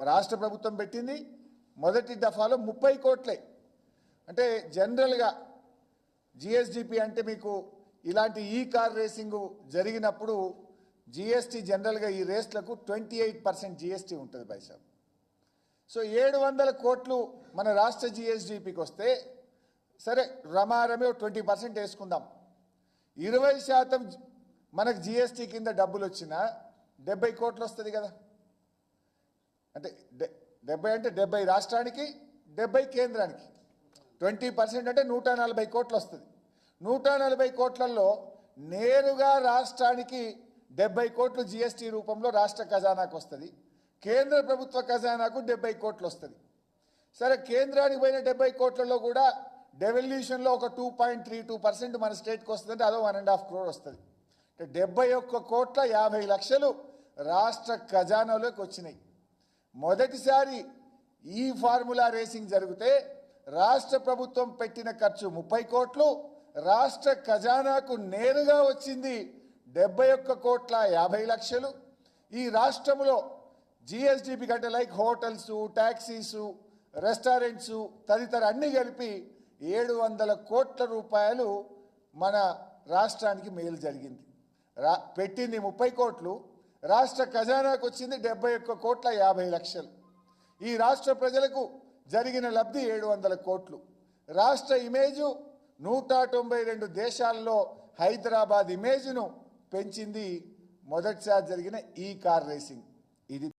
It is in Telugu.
రాష్ట్ర ప్రభుత్వం పెట్టింది. మొదటి దఫాలో ముప్పై కోట్లే. అంటే జనరల్గా జిఎస్డిపి అంటే మీకు ఇలాంటి ఈ కార్ రేసింగ్ జరిగినప్పుడు జిఎస్టీ జనరల్గా ఈ రేస్లకు ట్వంటీ ఎయిట్ పర్సెంట్ జిఎస్టీ ఉంటుంది బైసాబ్ సో ఏడు వందల కోట్లు మన రాష్ట్ర జిఎస్డిపికి వస్తే సరే రమారమే ట్వంటీ పర్సెంట్ వేసుకుందాం. ఇరవై శాతం మనకు జిఎస్టీ కింద డబ్బులు వచ్చినా డెబ్బై కోట్లు వస్తుంది కదా. అంటే డె- డెబ్బై అంటే డెబ్బై రాష్ట్రానికి డెబ్బై కేంద్రానికి. ట్వంటీ పర్సెంట్ అంటే నూట నలభై కోట్లు వస్తుంది నూట నలభై కోట్లలో నేరుగా రాష్ట్రానికి డెబ్బై కోట్లు జిఎస్టీ రూపంలో రాష్ట్ర ఖజానాకు వస్తుంది కేంద్ర ప్రభుత్వ ఖజానాకు డెబ్బై కోట్లు వస్తుంది సరే కేంద్రానికి పోయిన డెబ్బై కోట్లలో కూడా డెవల్యూషన్లో ఒక two point three two percent మన స్టేట్కి వస్తుందంటే అదో వన్ అండ్ హాఫ్ క్రోర్ వస్తుంది. అంటే డెబ్బై ఒక్క కోట్ల యాభై లక్షలు రాష్ట్ర ఖజానాలోకి వచ్చినాయి మొదటిసారి ఈ ఫార్ములా రేసింగ్ జరిగితే రాష్ట్ర ప్రభుత్వం పెట్టిన ఖర్చు ముప్పై కోట్లు రాష్ట్ర ఖజానాకు నేరుగా వచ్చింది డెబ్బై ఒక్క కోట్ల యాభై లక్షలు. ఈ రాష్ట్రంలో జిఎస్డిపి కంటే లైక్ హోటల్స్ ట్యాక్సీస్ రెస్టారెంట్స్ తదితర అన్ని కలిపి ఏడు వందల కోట్ల రూపాయలు మన రాష్ట్రానికి మేలు జరిగింది. రా పెట్టింది ముప్పై కోట్లు రాష్ట్ర ఖజానాకు వచ్చింది డెబ్బై ఒక్క కోట్ల యాభై లక్షలు. ఈ రాష్ట్ర ప్రజలకు జరిగిన లబ్ధి ఏడు వందల కోట్లు. రాష్ట్ర ఇమేజు నూట తొంభై రెండు దేశాల్లో హైదరాబాద్ ఇమేజ్ను పెంచింది మొదటిసారి జరిగిన ఈ కార్ రేసింగ్. ఇది